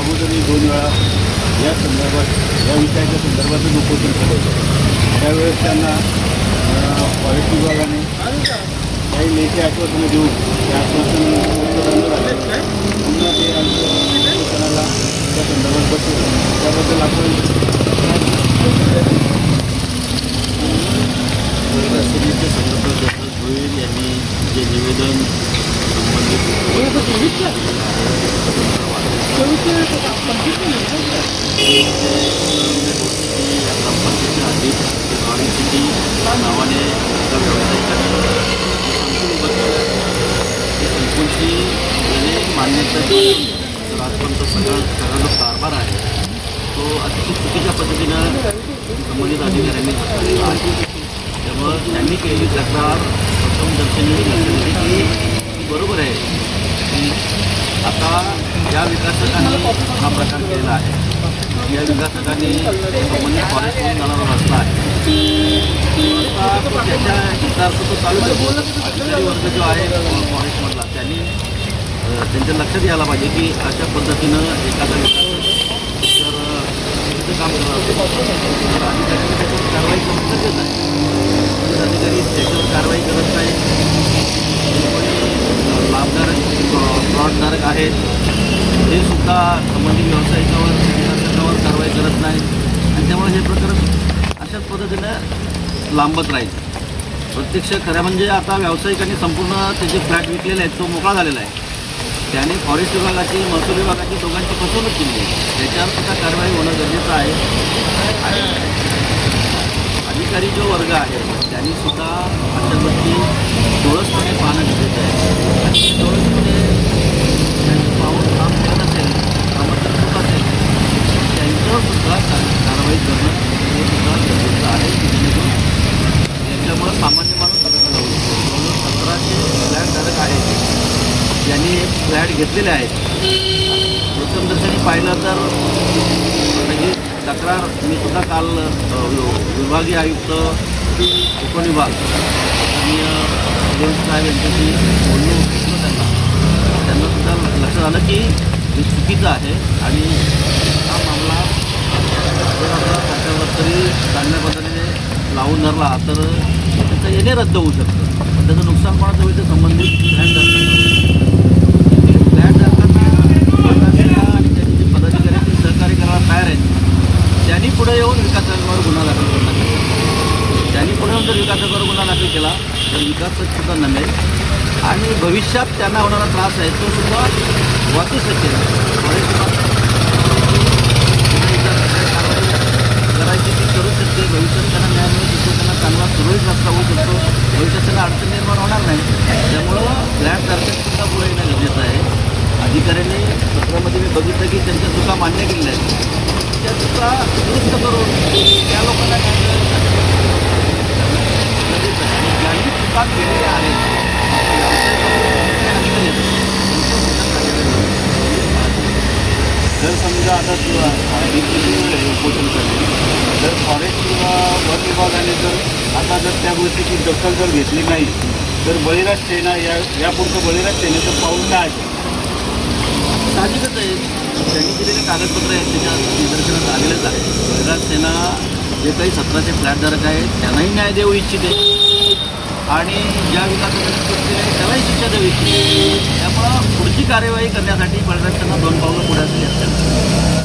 अगोदरही दोन वेळा या संदर्भात या विषयाच्या संदर्भातच उपोषण केलं होतं. त्यावेळेस त्यांना फॉरेस्ट विभागाने काही लेखी आश्वासनं देऊन ते आश्वासन पुन्हा ते आमच्या त्या संदर्भात बसवलं त्याबद्दल आपण संदर्भात यांनी जे निवेदन संबंधित ग्रामपंचायतीच्या सिटी नावाने एका व्यावसायिकाने त्याने मान्यता तर आजपर्यंत सगळा सगळा जो कारभार आहे तो अतिशय चुकीच्या पद्धतीनं संबंधित अधिकाऱ्यांनी हाताळलेला आहे त्यामुळं त्यांनी केलेली तक्रार की बरोबर आहे. की आता या विकासकांनी हा प्रकार केलेला आहे. या विकासकांनी संबंधित फॉरेस्टमधून जाणारा रस्ता आहे आता त्याच्या हितार्थ तो चालू करतो अधिकारी वर्ग जो आहे फॉरेस्टमधला त्यांनी त्यांच्या लक्षात यायला पाहिजे की अशा पद्धतीनं एखादा विकासक जर अ, काम करणार असेल तर अधिकाऱ्यांनी त्याच्यावर कारवाई करून गरजेचं आहे अधिकारी त्याच्यावर कारवाई करत नाही लाभधारक फ्रॉडधारक आहेत. ते सुद्धा संबंधित व्यावसायिकावर करत नाही आणि त्यामुळे हे प्रकरण अशाच पद्धतीनं लांबत राहील. प्रत्यक्ष खऱ्या म्हणजे आता व्यावसायिकांनी संपूर्ण त्याचे फ्लॅट विकलेले आहेत तो मोकळा झालेला आहे. त्याने फॉरेस्ट विभागाची महसूल विभागाची दोघांची फसवणूक केली आहे. त्याच्यावर सुद्धा कारवाई होणं गरजेचं आहे. आणि अधिकारी जो वर्ग आहे त्यांनी सुद्धा अशा गोष्टी डोळसपणे पाहणं गरजेचं आहे. आणि ते डोळसपणे त्यांचं पाहून काम करत असेल कामाचं चूक असेल त्यांच्यावर सुद्धा कार- कारवाई करणं हे सुद्धा गरजेचं आहे की जेणेकरून याच्यामुळं सामान्य माणूस अडकला जाऊ शकतो जवळजवळ सतराशे फ्लॅटधारक आहेत ज्यांनी फ्लॅट घेतलेले आहेत. प्रथमदर्शनी पाहिलं तर त्याची तक्रार मी सुद्धा काल विभागीय आयुक्त उपविभाग आणि देव साहेब यांच्याशी बोललो त्यांना. त्यांना सुद्धा लक्षात आलं की हे चुकीचं आहे आणि हा मामला जर आता तरी चांगल्या पद्धतीने लावून धरला. तर त्याचं येणे रद्द होऊ शकतं. त्याचं नुकसान कोणाचं होईल ते संबंधित फ्लॅट धारकांना फ्लॅट धारकांना आणि त्यांनी जे पदाधिकारी आहेत ते सहकार्य करायला तयार आहेत त्यांनी पुढे येऊन विकासकांवर गुन्हा दाखल करणं गरजेचं त्यांनी पुढे येऊन जर विकासकावर गुन्हा दाखल केला तर विकासच सुद्धा नमेल. आणि भविष्यात त्यांना होणारा त्रास आहे तो सुद्धा वाचू शकेल. करायची ती करू शकते भविष्यात त्यांना न्याय मिळू शकतो त्यांना चांगला सुरळीत रस्ता होऊ शकतो. भविष्यात त्यांना अडचण निर्माण होणार नाही. त्यामुळं फ्लॅट धारक सुद्धा पुढे येणं गरजेचं आहे. अधिकाऱ्यांनी पत्रामध्ये मी बघितलं की त्यांच्या चुका मान्य केलेल्या आहेत. त्या चुका दुरुस्त करून त्या लोकांना न्याय मिळण्यासाठी गरजेचं आहे. आणि आहेत जर समजा आता तू आधी किती उपोषण करणे जर फॉरेस्ट किंवा वन विभागाने जर आता जर त्या गोष्टीची दखल जर घेतली नाही तर बळीराज सेना या यापुढचं बळीराज सेनेचं पाऊल काय आहे साहजिकच आहे त्यांनी दिलेले कागदपत्र आहेत त्याच्या निदर्शनात आलेलंच आहे बळीराज सेना जे काही सतराचे फ्लॅटधारक आहेत त्यांनाही न्याय देऊ इच्छिते आणि ज्या विकासाचे त्यालाही शिक्षा द्यावी. त्यामुळं पुढची कार्यवाही करण्यासाठी परराष्ट्रांना दोन पावलं पुढे असली